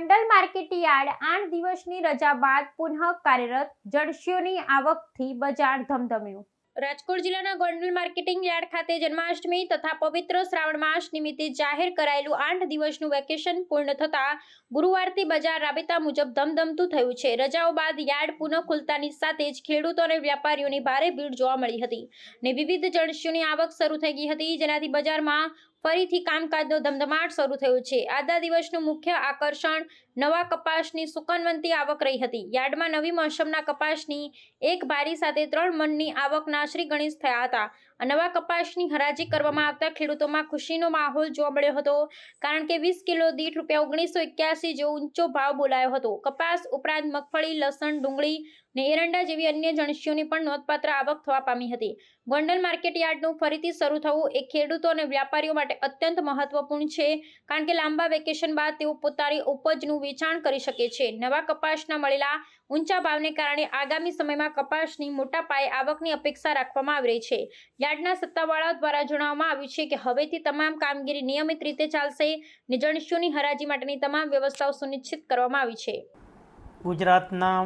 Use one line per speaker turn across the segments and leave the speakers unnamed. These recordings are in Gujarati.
ગોંડલ માર્કેટ યાર્ડ આઠ દિવસની રજા બાદ પુનઃ કાર્યરત જળસીઓની આવકથી બજાર ધમધમ્યું. રાજકોટ જિલ્લાના ગોંડલ માર્કેટિંગ યાર્ડ ખાતે જન્માષ્ટમી તથા પવિત્ર શ્રાવણ માસ નિમિત્તે જાહેર કરાયેલું આઠ દિવસનું વેકેશન પૂર્ણ થતા ગુરુવારથી બજાર રાબેતા મુજબ ધમધમતું થયું છે. રજાઓ બાદ યાર્ડ પુનઃ ખુલતાની સાથે જ ખેડૂતો અને વ્યાપારીઓની ભારે ભીડ જોવા મળી હતી ને વિવિધ જળસીઓની આવક શરૂ થઈ ગઈ હતી. જેનાથી બજારમાં ફરીથી કામકાજનો ધમધમાટ શરૂ થયો છે. આજના દિવસનું મુખ્ય આકર્ષણ નવા કપાસની સુકનવંતી આવક રહી હતી. યાર્ડમાં નવી મોસમના કપાસની એક બારી સાથે ત્રણ મણની આવકના શ્રી ગણેશ થયા હતા. નવા કપાસની હરાજી કરવામાં આવતા ખેડૂતોમાં ખુશીનો માહોલ જોવા મળ્યો હતો, કારણ કે વીસ કિલો દીઠ રૂપિયા ઓગણીસો એક્યાસી જેવો ઊંચો ભાવ બોલાયો હતો. કપાસ ઉપરાંત મગફળી, લસણ, ડુંગળી ને એરંડા જેવી અન્ય જણસીઓની પણ નોંધપાત્ર આવક થવા પામી હતી. ગોંડલ માર્કેટ યાર્ડનું ફરીથી શરૂ થવું એ ખેડૂતો અને વ્યાપારીઓ માટે અત્યંત મહત્વપૂર્ણ છે, કારણ કે લાંબા વેકેશન બાદ તેઓ પોતાની ઉપજનું વેચાણ કરી શકે છે. નવા કપાસના મળેલા ઊંચા ભાવને કારણે આગામી સમયમાં કપાસની મોટા પાયે આવકની અપેક્ષા રાખવામાં આવી રહી છે. યાર્ડના સત્તાવાળાઓ દ્વારા જણાવવામાં આવ્યું છે કે હવેથી તમામ કામગીરી નિયમિત રીતે ચાલશે ને હરાજી માટેની તમામ વ્યવસ્થાઓ સુનિશ્ચિત કરવામાં આવી છે.
ગુજરાતના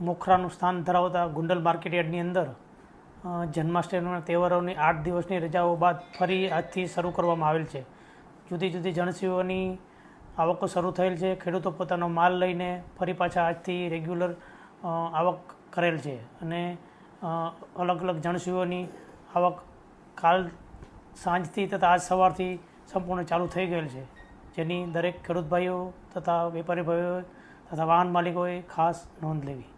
મોખરાનું સ્થાન ધરાવતા ગુંડલ માર્કેટયાર્ડની અંદર જન્માષ્ટમીના તહેવારોની આઠ દિવસની રજાઓ બાદ ફરી આજથી શરૂ કરવામાં આવેલ છે. જુદી જુદી જણસીઓની આવકો શરૂ થયેલ છે. ખેડૂતો પોતાનો માલ લઈને ફરી પાછા આજથી રેગ્યુલર આવક કરેલ છે અને અલગ અલગ જણસીઓની આવક કાલ સાંજથી તથા આજ સવારથી સંપૂર્ણ ચાલુ થઈ ગયેલ છે. જેની દરેક ખેડૂત ભાઈઓ તથા વેપારી ભાઈઓ તથા વાહન માલિકોએ ખાસ નોંધ લેવી.